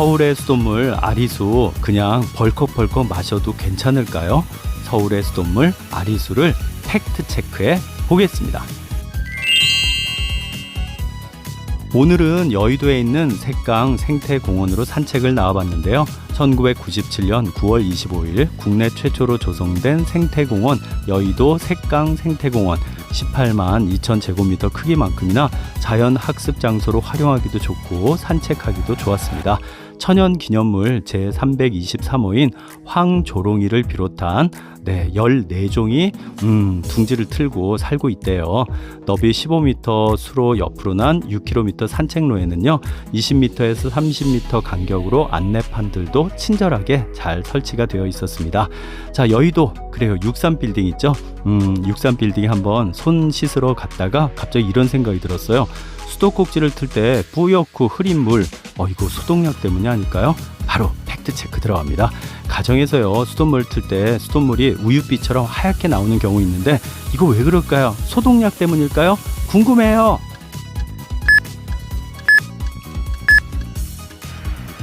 서울의 수돗물 아리수 그냥 벌컥벌컥 마셔도 괜찮을까요? 서울의 수돗물 아리수를 팩트 체크해 보겠습니다. 오늘은 여의도에 있는 색강 생태공원으로 산책을 나와봤는데요. 1997년 9월 25일 국내 최초로 조성된 생태공원 여의도 색강 생태공원 18만 2천 제곱미터 크기만큼이나 자연 학습 장소로 활용하기도 좋고 산책하기도 좋았습니다. 천연 기념물 제323호인 황조롱이를 비롯한 네, 14종이 음, 둥지를 틀고 살고 있대요. 너비 15m 수로 옆으로 난 6km 산책로에는요. 20m에서 30m 간격으로 안내판들도 친절하게 잘 설치가 되어 있었습니다. 자, 여의도 그래요. 63 빌딩 있죠? 음, 63 빌딩 한번 손 씻으러 갔다가 갑자기 이런 생각이 들었어요. 수도꼭지를 틀 때 뿌옇고 흐린 물, 어 이거 소독약 때문이 아닐까요? 바로 팩트 체크 들어갑니다. 가정에서요 수돗물 틀 때 수돗물이 우유빛처럼 하얗게 나오는 경우 있는데 이거 왜 그럴까요? 소독약 때문일까요? 궁금해요.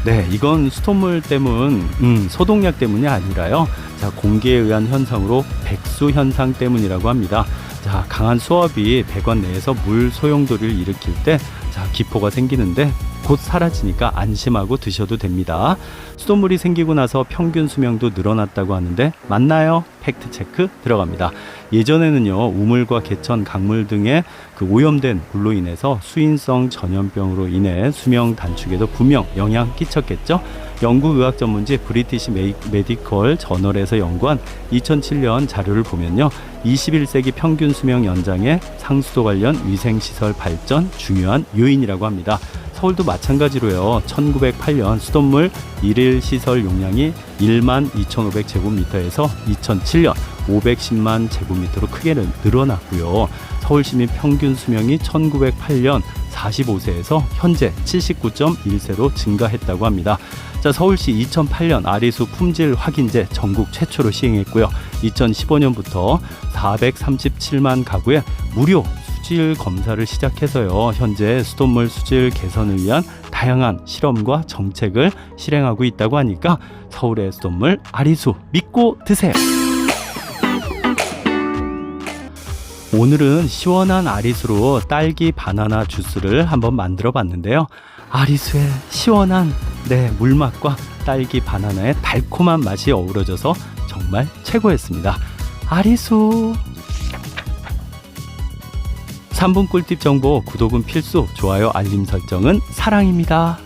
네, 이건 수돗물 때문, 음, 소독약 때문이 아니라요. 자, 공기에 의한 현상으로 백수 현상 때문이라고 합니다. 자, 강한 수압이 배관 내에서 물 소용돌이를 일으킬 때, 자, 기포가 생기는데 곧 사라지니까 안심하고 드셔도 됩니다. 수돗물이 생기고 나서 평균 수명도 늘어났다고 하는데 맞나요? 팩트 체크 들어갑니다. 예전에는요 우물과 개천, 강물 등의 그 오염된 물로 인해서 수인성 전염병으로 인해 수명 단축에도 분명 영향 끼쳤겠죠. 영국 의학 전문지 브리티시 메디컬 저널에서 연구한 2007년 자료를 보면요 21세기 평균 수명 연장에 상수도 관련 위생 시설 발전 중요한 요인이라고 합니다. 서울도 마찬가지로요. 1908년 수돗물 일일 시설 용량이 1만 2,500 제곱미터에서 2007년 510만 제곱미터로 크게 늘어났고요. 서울 시민 평균 수명이 1908년 45세에서 현재 79.1세로 증가했다고 합니다. 자, 서울시 2008년 아리수 품질 확인제 전국 최초로 시행했고요. 2015년부터 437만 가구에 무료 수질 검사를 시작해서요. 현재 수돗물 수질 개선을 위한 다양한 실험과 정책을 실행하고 있다고 하니까 서울의 수돗물 아리수 믿고 드세요. 오늘은 시원한 아리수로 딸기 바나나 주스를 한번 만들어 봤는데요. 아리수의 시원한 네, 물맛과 딸기 바나나의 달콤한 맛이 어우러져서 정말 최고였습니다. 아리수 3분 꿀팁 정보 구독은 필수, 좋아요 알림 설정은 사랑입니다.